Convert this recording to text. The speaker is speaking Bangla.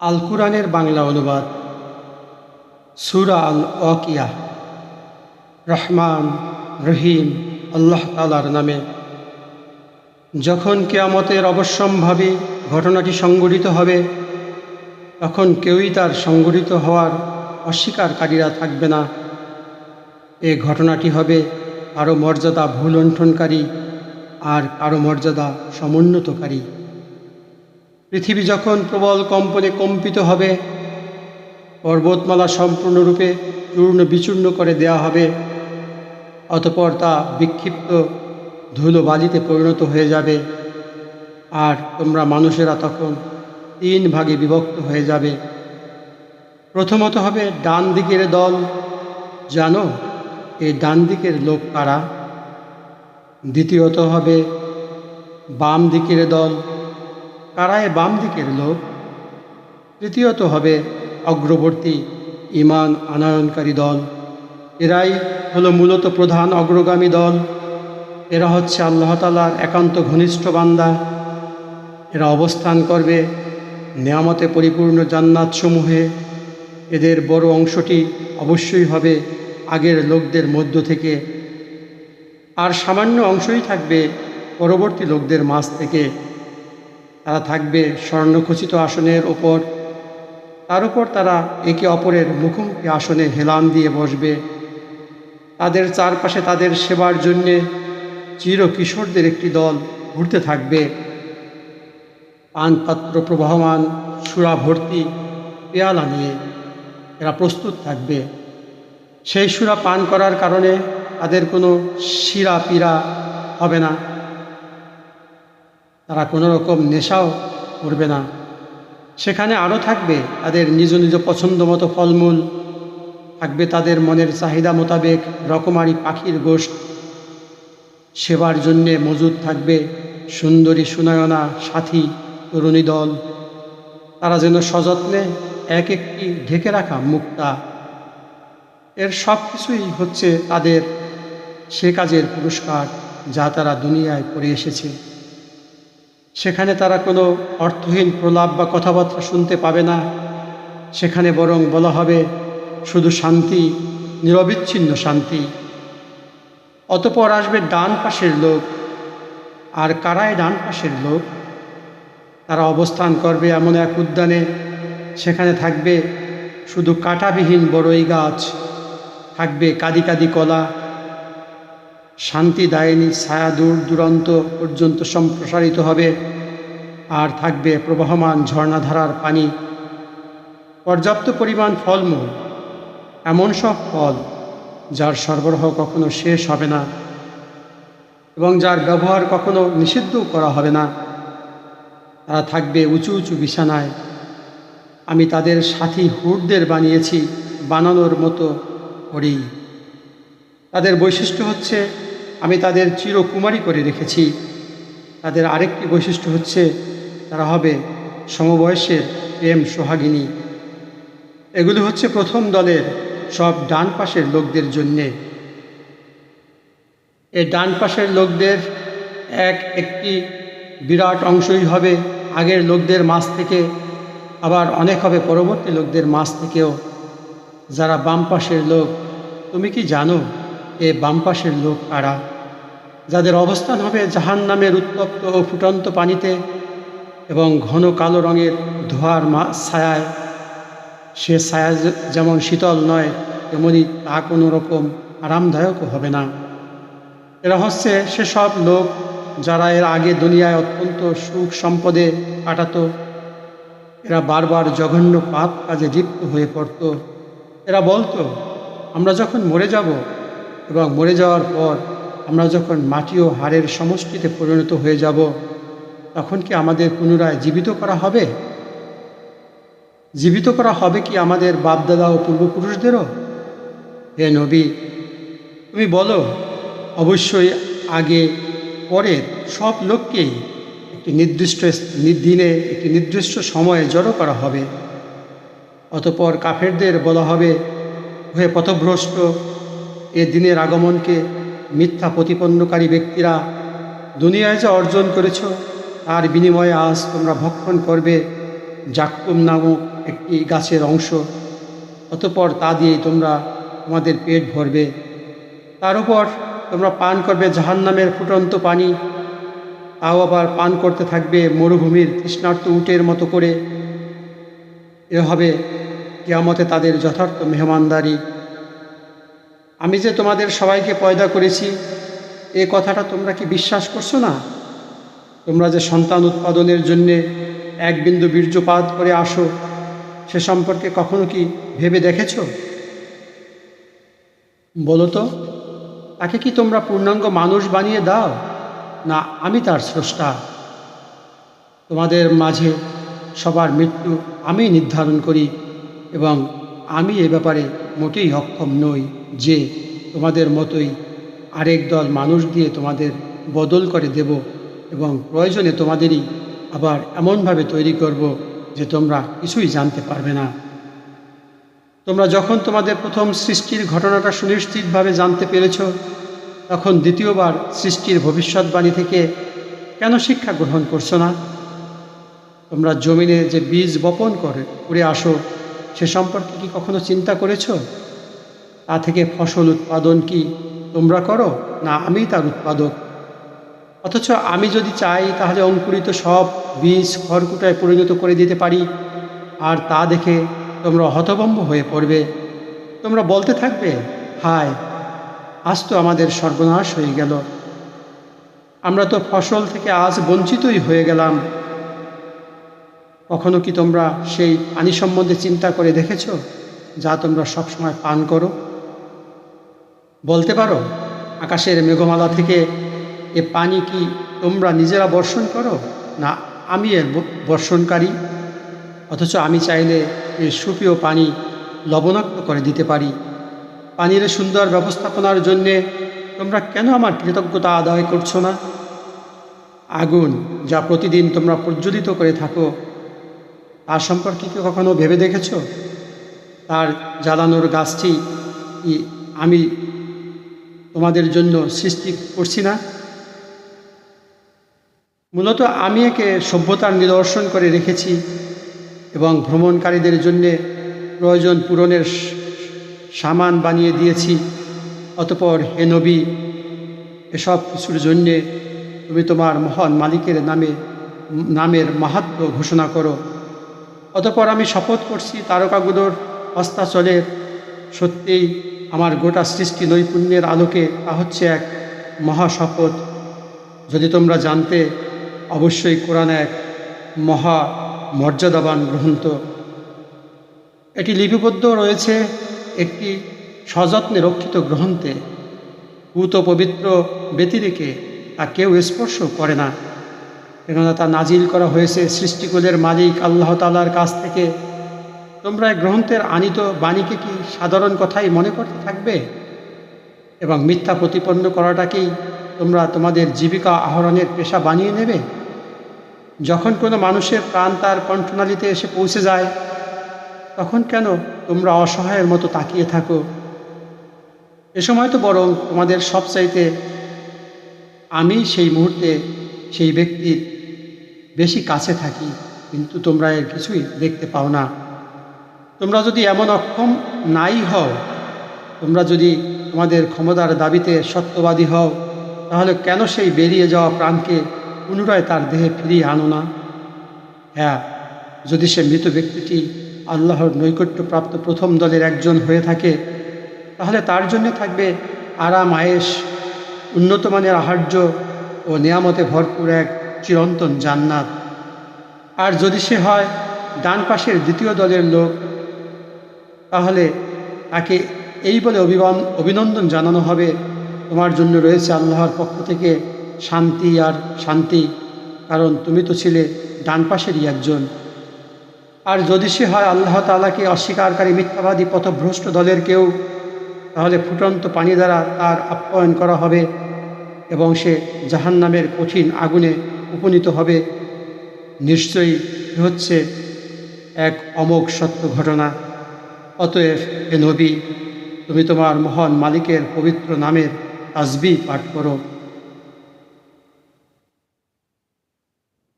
আল কুরআনের বাংলা অনুবাদ, সুরা আল ওয়াকিয়া রহমান, রহিম, আল্লাহ তালার নামে। যখন কেয়ামতের অবশ্যম্ভাবী ঘটনাটি সংঘটিত হবে, তখন কেউই তার সংঘটিত হওয়ার অস্বীকারীরা থাকবে না। এ ঘটনাটি হবে কারও মর্যাদা ভুলণ্ঠনকারী আর কারও মর্যাদা সমুন্নতকারী। পৃথিবী যখন প্রবল কম্পনে কম্পিত হবে, পর্বতমালা সম্পূর্ণরূপে চূর্ণ বিচূর্ণ করে দেয়া হবে, অতপর তা বিক্ষিপ্ত ধুলো বালিতে পরিণত হয়ে যাবে। আর তোমরা মানুষেরা তখন তিন ভাগে বিভক্ত হয়ে যাবে। প্রথমত হবে ডান দিকের দল। জানো, এই ডান দিকের লোক কারা? দ্বিতীয়ত হবে বাম দিকের দল। কারায় বাম দিকের লোক। তৃতীয়ত হবে অগ্রবর্তী ইমান আনয়নকারী দল। এরাই হলো মূলত প্রধান অগ্রগামী দল। এরা হচ্ছে আল্লাহ তালার একান্ত ঘনিষ্ঠ বান্দা। এরা অবস্থান করবে নেয়ামতে পরিপূর্ণ জান্নাতসমূহে। এদের বড় অংশটি অবশ্যই হবে আগের লোকদের মধ্য থেকে। আর সামান্য অংশই থাকবে পরবর্তী লোকদের মাঝ থেকে। তারা থাকবে স্বর্ণখচিত আসনের ওপর। তার উপর তারা একে অপরের মুখোমুখি আসনে হেলান দিয়ে বসবে। তাদের চারপাশে তাদের সেবার জন্যে চির কিশোরদের একটি দল ঘুরতে থাকবে। পানপাত্র প্রবাহমান, সুরা ভর্তি পেয়ালা নিয়ে এরা প্রস্তুত থাকবে। সেই সুরা পান করার কারণে তাদের কোনো শিরা পীড়া হবে না। তারা কোনো রকম নেশাও করবে না। সেখানে আরও থাকবে তাদের নিজ নিজ পছন্দ মতো ফলমূল, থাকবে তাদের মনের চাহিদা মোতাবেক রকমারি পাখির গোষ্ঠ। সেবার জন্যে মজুদ থাকবে সুন্দরী সুনায়না সাথী, তরুণী দল। তারা যেন সযত্নে এক একটি ঢেকে রাখা মুক্তা। এর সব কিছুই হচ্ছে তাদের সে কাজের পুরস্কার যা তারা দুনিয়ায় করে এসেছে। সেখানে তারা কোনো অর্থহীন প্রলাপ বা কথাবার্তা শুনতে পাবে না। সেখানে বরং বলা হবে, শুধু শান্তি, নিরবিচ্ছিন্ন শান্তি। অতপর আসবে ডান পাশের লোক। আর কারায় ডান পাশের লোক? তারা অবস্থান করবে এমন এক উদ্যানে। সেখানে থাকবে শুধু কাঁটাবিহীন বড়ই গাছ, থাকবে কাদি কাদি কলা। শান্তি দায়নি ছায়া দূর দূরান্ত পর্যন্ত সম্প্রসারিত হবে। আর থাকবে প্রবাহমান ঝর্ণাধারার পানি। পর্যাপ্ত পরিমাণ ফলমূল, এমন সব ফল যার সরবরাহ কখনো শেষ হবে না এবং যার ব্যবহার কখনো নিষিদ্ধও করা হবে না। তারা থাকবে উঁচু উঁচু বিছানায়। আমি তাদের সাথী হুটদের বানিয়েছি বানানোর মতো করেই। তাদের বৈশিষ্ট্য হচ্ছে আমি তাদের চিরকুমারী করে রেখেছি। তাদের আরেকটি বৈশিষ্ট্য হচ্ছে, তারা হবে সমবয়সের প্রেম সোহাগিনী। এগুলো হচ্ছে প্রথম দলের সব ডান পাশের লোকদের জন্যে। এই ডান পাশের লোকদের এক একটি বিরাট অংশই হবে আগের লোকদের মাছ থেকে, আবার অনেক হবে পরবর্তী লোকদের মাছ থেকেও। যারা বাম পাশের লোক, তুমি কি জানো? এ বাম পাশের লোক কারা যাদের অবস্থান হবে জাহান নামের উত্তপ্ত ও ফুটন্ত পানিতে এবং ঘন কালো রঙের ধোয়ার মা ছায়ায়, সে ছায়া যেমন শীতল নয়, তেমনি তা কোনো রকম আরামদায়কও হবে না। এরা হচ্ছে সেসব লোক যারা এর আগে দুনিয়ায় অত্যন্ত সুখ সম্পদে কাটাতো। এরা বারবার জঘন্য পাপ কাজে লিপ্ত হয়ে পড়ত। এরা বলতো, আমরা যখন মরে যাব এবং মরে যাওয়ার পর আমরা যখন মাটি ও হাড়ের সমষ্টিতে পরিণত হয়ে যাব, তখন কি আমাদের পুনরায় জীবিত করা হবে? জীবিত করা হবে কি আমাদের বাপদাদা ও পূর্বপুরুষদেরও? হে নবী, তুমি বলো, অবশ্যই আগে, পরে সব লোককেই একটি নির্দিষ্ট দিনে একটি নির্দিষ্ট সময়ে জড়ো করা হবে। অতপর কাফেরদের বলা হবে হয়ে পথভ্রষ্ট এ দিনের আগমনকে মিথ্যা প্রতিপন্নকারী ব্যক্তিরা দুনিয়ায় যা অর্জন করেছ, তার বিনিময়ে আজ তোমরা ভক্ষণ করবে জাক্কুম নামক একটি গাছের অংশ। অতপর তা দিয়ে তোমরা তোমাদের পেট ভরবে। তার উপর তোমরা পান করবে জাহান্নামের ফুটন্ত পানি। তাও আবার পান করতে থাকবে মরুভূমির তৃষ্ণার্ত উটের মতো করে। এ হবে কেয়ামতে তাদের যথার্থ মেহমানদারি। আমি যে তোমাদের সবাইকে পয়দা করেছি, এ কথাটা তোমরা কি বিশ্বাস করছ না? তোমরা যে সন্তান উৎপাদনের জন্যে এক বিন্দু বীর্যপাত করে আসো, সে সম্পর্কে কখনো কি ভেবে দেখেছ? বলো তো, তাকে কি তোমরা পূর্ণাঙ্গ মানুষ বানিয়ে দাও, না আমি তার স্রষ্টা? তোমাদের মাঝে সবার মৃত্যু আমি নির্ধারণ করি এবং আমি এ ব্যাপারে মোটেই অক্ষম নই যে তোমাদের মতোই আরেক দল মানুষ দিয়ে তোমাদের বদল করে দেব এবং প্রয়োজনে তোমাদেরই আবার এমনভাবে তৈরি করব যে তোমরা কিছুই জানতে পারবে না। তোমরা যখন তোমাদের প্রথম সৃষ্টির ঘটনাটা সুনিশ্চিতভাবে জানতে পেরেছ, তখন দ্বিতীয়বার সৃষ্টির ভবিষ্যৎবাণী থেকে কেন শিক্ষা গ্রহণ করছ না? তোমরা জমিনে যে বীজ বপন করে করে আসো সে সম্পর্কে কি কখনো চিন্তা করেছ? তা থেকে ফসল উৎপাদন কি তোমরা করো, না আমি তার উৎপাদক? অথচ আমি যদি চাই, তাহলে অঙ্কুরিত সব বীজ খড়কুটায় পরিণত করে দিতে পারি, আর তা দেখে তোমরা হতভম্ব হয়ে পড়বে। তোমরা বলতে থাকবে, হায়, আজ তো আমাদের সর্বনাশ হয়ে গেল। আমরা তো ফসল থেকে আজ বঞ্চিতই হয়ে গেলাম। কখনো কি তোমরা সেই পানি সম্বন্ধে চিন্তা করে দেখেছ, যা তোমরা সবসময় পান করো? বলতে পারো, আকাশের মেঘমালা থেকে এ পানি কি তোমরা নিজেরা বর্ষণ করো, না আমি এর বর্ষণকারী? অথচ আমি চাইলে এর সুপীয় পানি লবণাক্ত করে দিতে পারি। পানির সুন্দর ব্যবস্থাপনার জন্যে তোমরা কেন আমার কৃতজ্ঞতা আদায় করছ না? আগুন, যা প্রতিদিন তোমরা প্রজ্বলিত করে থাকো তার সম্পর্কে কি কখনো ভেবে দেখেছ? তার জ্বালানোর গাছটি আমি তোমাদের জন্য সৃষ্টি করছি না? মূলত আমি একে সভ্যতার নিদর্শন করে রেখেছি এবং ভ্রমণকারীদের জন্যে প্রয়োজন পূরণের সামান বানিয়ে দিয়েছি। অতপর, হে নবী, এসব কিছুর জন্যে তুমি তোমার মহান মালিকের নামে, নামের মাহাত্ম ঘোষণা করো। অতপর আমি শপথ করছি, তারকাগুলোর হস্তাচলের সত্যিই আমার গোটা সৃষ্টি নৈপুণ্যের আলোকে তা হচ্ছে এক মহা শপথ। যদি তোমরা জানতে, অবশ্যই কোরআন এক মহা মর্যাদাবান গ্রন্থ। এটি লিপিবদ্ধ রয়েছে একটি সযত্নে রক্ষিত গ্রন্থে। পুত পবিত্র ব্যতিরেকে তা কেউ স্পর্শ করে না। কেননা তা নাজিল করা হয়েছে সৃষ্টিকুলের মালিক আল্লাহ তালার কাছ থেকে। তোমরা গ্রন্থের আনিত বাণীকে কি সাধারণ কথাই মনে করতে থাকবে? এবং মিথ্যা প্রতিপন্ন করাটাকেই তোমরা তোমাদের জীবিকা আহরণের পেশা বানিয়ে নেবে? যখন কোনো মানুষের প্রাণ তার কণ্ঠনালীতে এসে পৌঁছে যায়, তখন কেন তোমরা অসহায়ের মতো তাকিয়ে থাকো? এ সময় তো বরং তোমাদের সবচাইতে আমি সেই মুহূর্তে সেই ব্যক্তির বেশি কাছে থাকি, কিন্তু তোমরা এর কিছুই দেখতে পাও না। তোমরা যদি এমন অক্ষম নাই হও, তোমরা যদি তোমাদের ক্ষমতার দাবিতে সত্যবাদী হও, তাহলে কেন সেই বেরিয়ে যাওয়া প্রাণকে পুনরায় তার দেহে ফিরিয়ে আনো না? হ্যাঁ যদি সে মৃত ব্যক্তিটি আল্লাহর নৈকট্যপ্রাপ্ত প্রথম দলের একজন হয়ে থাকে, তাহলে তার জন্য থাকবে আরাম আয়েস উন্নত মানের আহার্য ও নিয়ামতে ভরপুর এক চিরন্তন জান্নাত। আর যদি সে হয় ডান পাশের দ্বিতীয় দলের লোক, তাহলে তাকে এই বলে অভিবান অভিনন্দন জানানো হবে। তোমার জন্য রয়েছে আল্লাহর পক্ষ থেকে শান্তি আর শান্তি, কারণ তুমি তো ছিলে ডান পাশেরই একজন। আর যদি সে হয় আল্লাহ তালাকে অস্বীকারী মিথ্যাবাদী পথভ্রষ্ট দলের কেউ, তাহলে ফুটন্ত পানি দ্বারা তার আপ্যায়ন করা হবে এবং সে জাহান্নামের কঠিন আগুনে উপনীত হবে, নিশ্চয়ই হচ্ছে এক অমোক সত্য ঘটনা। অতএব হে নবী, তুমি তোমার মহান মালিকের পবিত্র নামের তাজবি পাঠ করো।